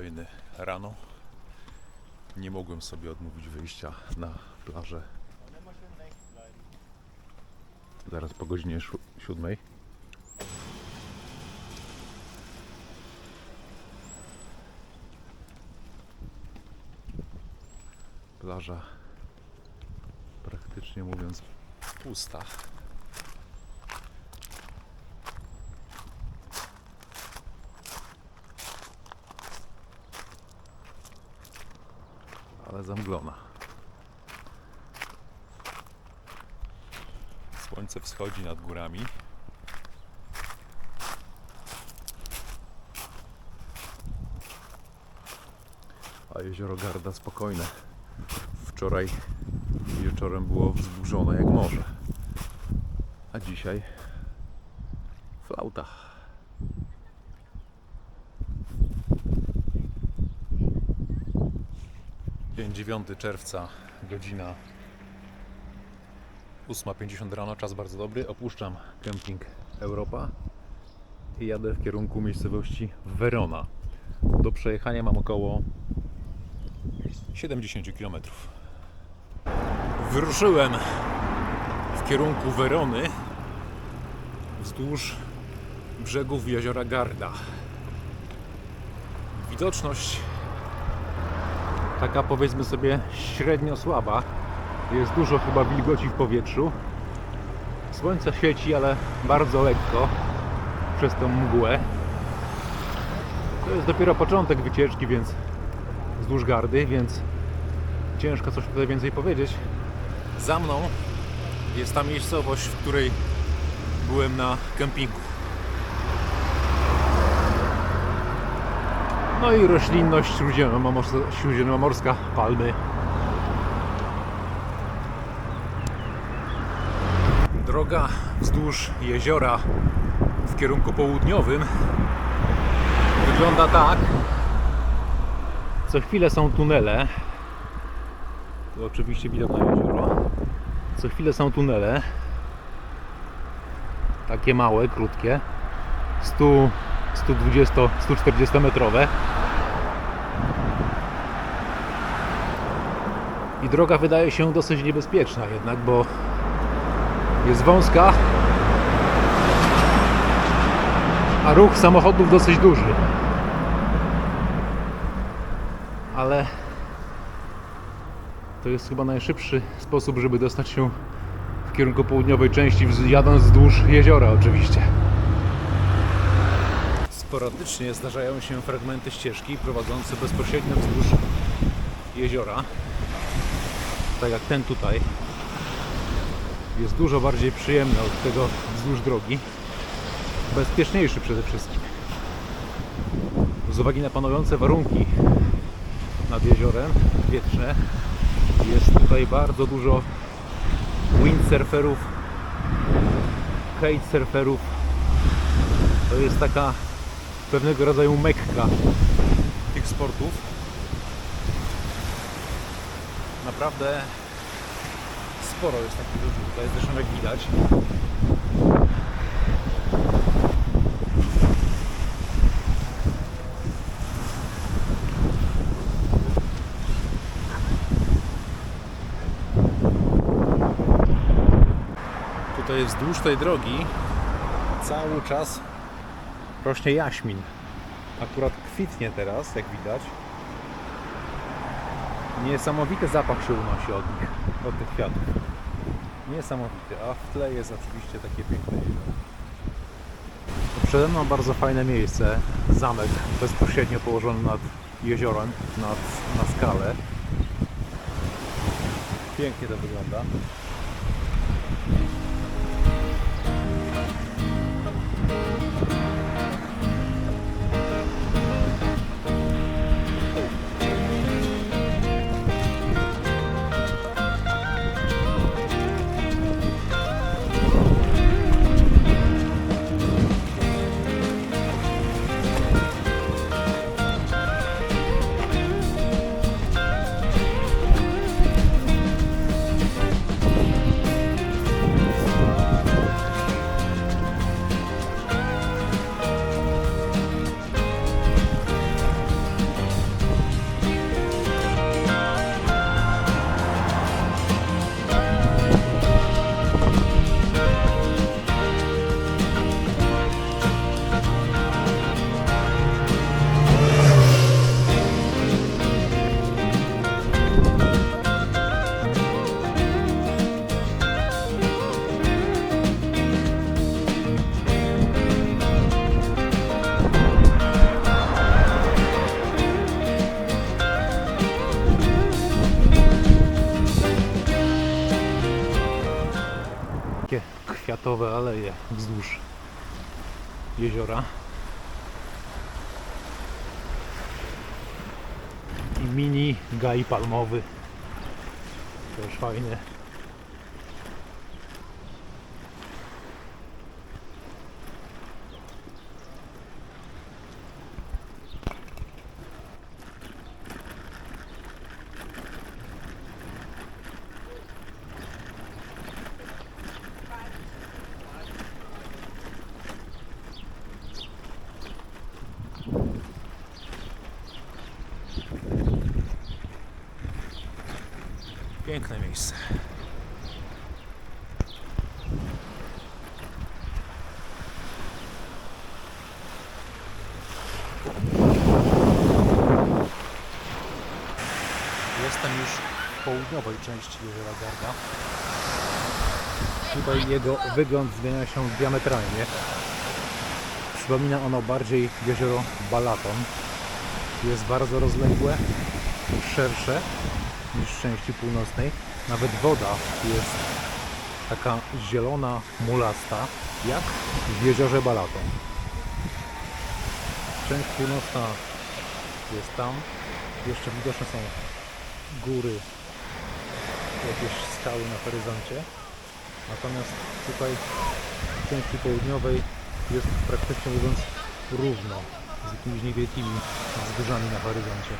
Kolejny rano. Nie mogłem sobie odmówić wyjścia na plażę. Zaraz po godzinie siódmej. Plaża praktycznie mówiąc pusta. Ale zamglona. Słońce wschodzi nad górami. A jezioro Garda spokojne. Wczoraj wieczorem było wzburzone jak morze. A dzisiaj flauta. Dzień 9 czerwca, godzina 8.50 rano, czas bardzo dobry. Opuszczam kemping Europa i jadę w kierunku miejscowości Verona. Do przejechania mam około 70 km. Wyruszyłem w kierunku Werony wzdłuż brzegów jeziora Garda. Widoczność taka powiedzmy sobie średnio słaba. Jest dużo chyba wilgoci w powietrzu. Słońce świeci, ale bardzo lekko przez tą mgłę. To jest dopiero początek wycieczki, więc wzdłuż gardy, więc ciężko coś tutaj więcej powiedzieć. Za mną jest ta miejscowość, w której byłem na kempingu. No i roślinność śródziemnomorska, palmy. Droga wzdłuż jeziora w kierunku południowym wygląda tak. Co chwilę są tunele. Tu oczywiście widok na jezioro. Co chwilę są tunele. Takie małe, krótkie. 100 120-140 metrowe. I droga wydaje się dosyć niebezpieczna jednak, bo jest wąska, a ruch samochodów dosyć duży. Ale to jest chyba najszybszy sposób, żeby dostać się w kierunku południowej części, jadąc wzdłuż jeziora oczywiście. Sporadycznie zdarzają się fragmenty ścieżki prowadzące bezpośrednio wzdłuż jeziora. Tak jak ten tutaj. Jest dużo bardziej przyjemny od tego wzdłuż drogi. Bezpieczniejszy przede wszystkim. Z uwagi na panujące warunki nad jeziorem wietrzne jest tutaj bardzo dużo windsurferów, kitesurferów. To jest taka pewnego rodzaju mekka tych sportów. Naprawdę sporo jest takich ludzi tutaj, zresztą jak widać. Tutaj wzdłuż tej drogi cały czas rośnie jaśmin. Akurat kwitnie teraz, jak widać. Niesamowity zapach się unosi od nich, od tych kwiatów. Niesamowity, a w tle jest oczywiście takie piękne jezioro. Przede mną bardzo fajne miejsce, zamek bezpośrednio położony nad jeziorem, nad, na skale. Pięknie to wygląda. Aleje wzdłuż jeziora. I mini gaj palmowy. Też fajny. Piękne miejsce. Jestem już w południowej części jeziora Garda. Tutaj jego wygląd zmienia się diametralnie. Przypomina ono bardziej jezioro Balaton. Jest bardzo rozległe, szersze niż w części północnej. Nawet woda jest taka zielona, mulasta, jak w jeziorze Balaton. Część północna jest tam. Jeszcze widoczne są góry, jakieś skały na horyzoncie. Natomiast tutaj w części południowej jest praktycznie mówiąc równo z jakimiś niewielkimi wzgórzami na horyzoncie.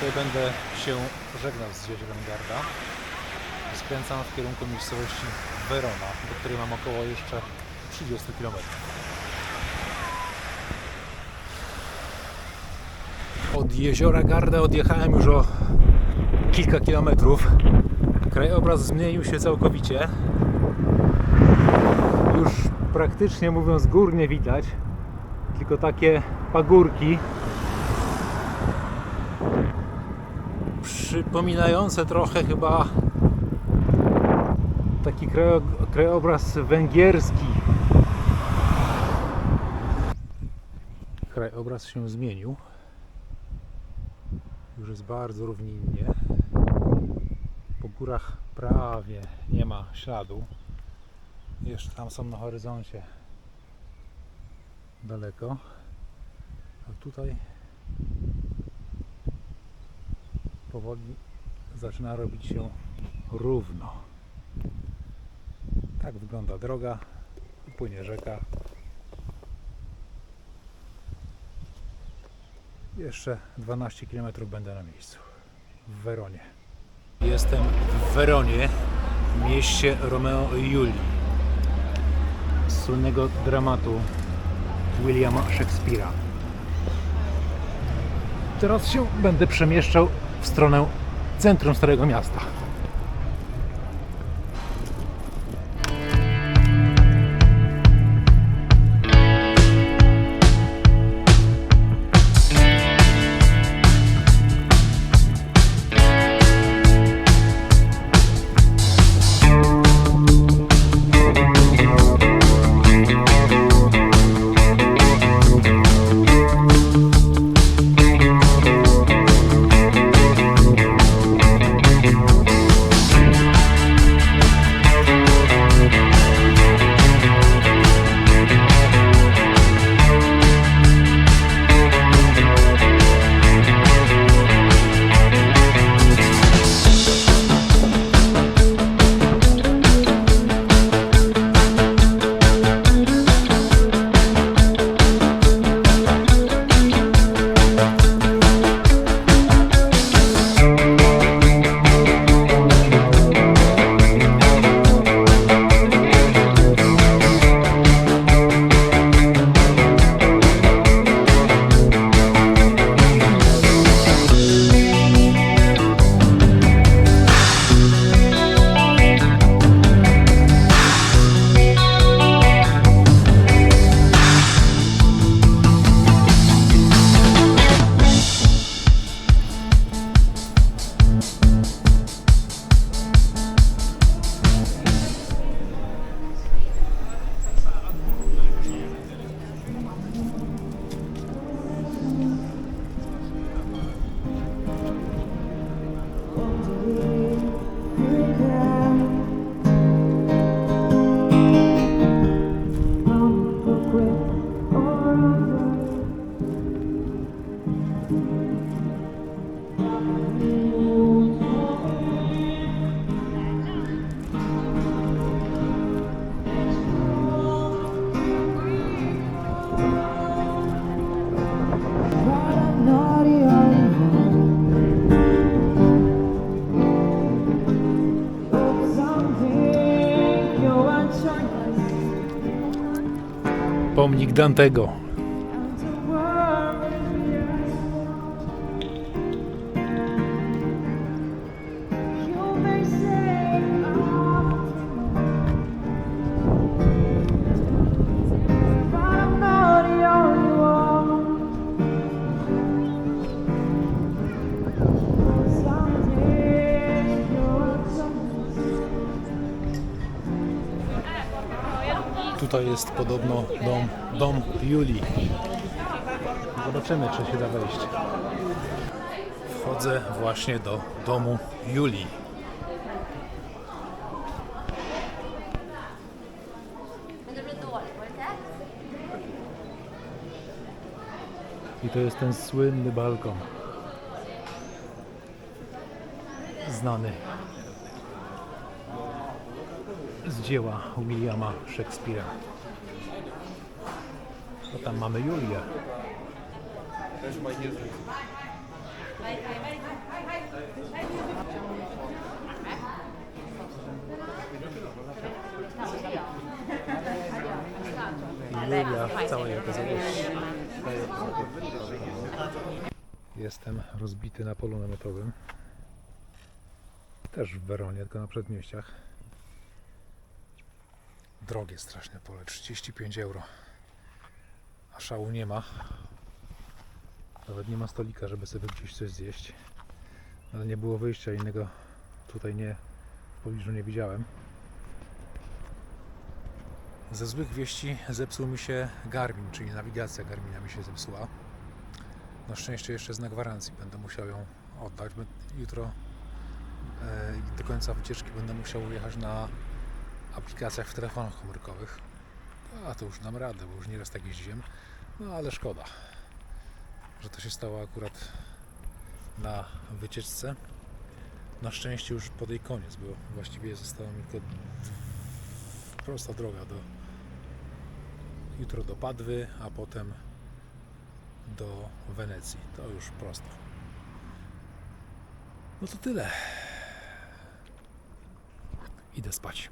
Tutaj będę się żegnał z jeziorem Garda. Skręcam w kierunku miejscowości Verona, do której mam około jeszcze 30 km. Od jeziora Garda odjechałem już o kilka kilometrów. Krajobraz zmienił się całkowicie. Już praktycznie mówiąc gór nie widać, tylko takie pagórki przypominające trochę chyba taki krajo, krajobraz węgierski. Krajobraz się zmienił. Już jest bardzo równinnie. Po górach prawie nie ma śladu. Jeszcze tam są na horyzoncie daleko. A tutaj powoli zaczyna robić się równo. Tak wygląda droga. Płynie rzeka. Jeszcze 12 km będę na miejscu. W Weronie. Jestem w Weronie, mieście Romeo i Julii. Słynnego dramatu Williama Shakespeare'a. Teraz się będę przemieszczał w stronę centrum Starego Miasta. Pomnik Dantego. Tutaj jest podobno dom, dom Julii. Zobaczymy, czy się da wejść. Wchodzę właśnie do domu Julii. I to jest ten słynny balkon. Znany z dzieła Williama Shakespeare'a. To tam mamy Julię. Julia w całej okazałości. Jestem rozbity na polu namiotowym. Też w Weronie, tylko na przedmieściach. Drogie straszne pole, 35 euro. A szału nie ma. Nawet nie ma stolika, żeby sobie gdzieś coś zjeść. Ale nie było wyjścia innego tutaj nie w pobliżu nie widziałem. Ze złych wieści zepsuł mi się Garmin, czyli nawigacja Garmina mi się zepsuła. Na szczęście jeszcze jest na gwarancji, będę musiał ją oddać. Jutro e, do końca wycieczki będę musiał jechać na aplikacjach w telefonach komórkowych. A to już dam radę, bo już nieraz tak jeździłem. No ale szkoda, że to się stało akurat na wycieczce. Na szczęście już pod jej koniec, bo właściwie została mi tylko prosta droga do jutro do Padwy, a potem do Wenecji. To już prosto. No to tyle. Idę spać.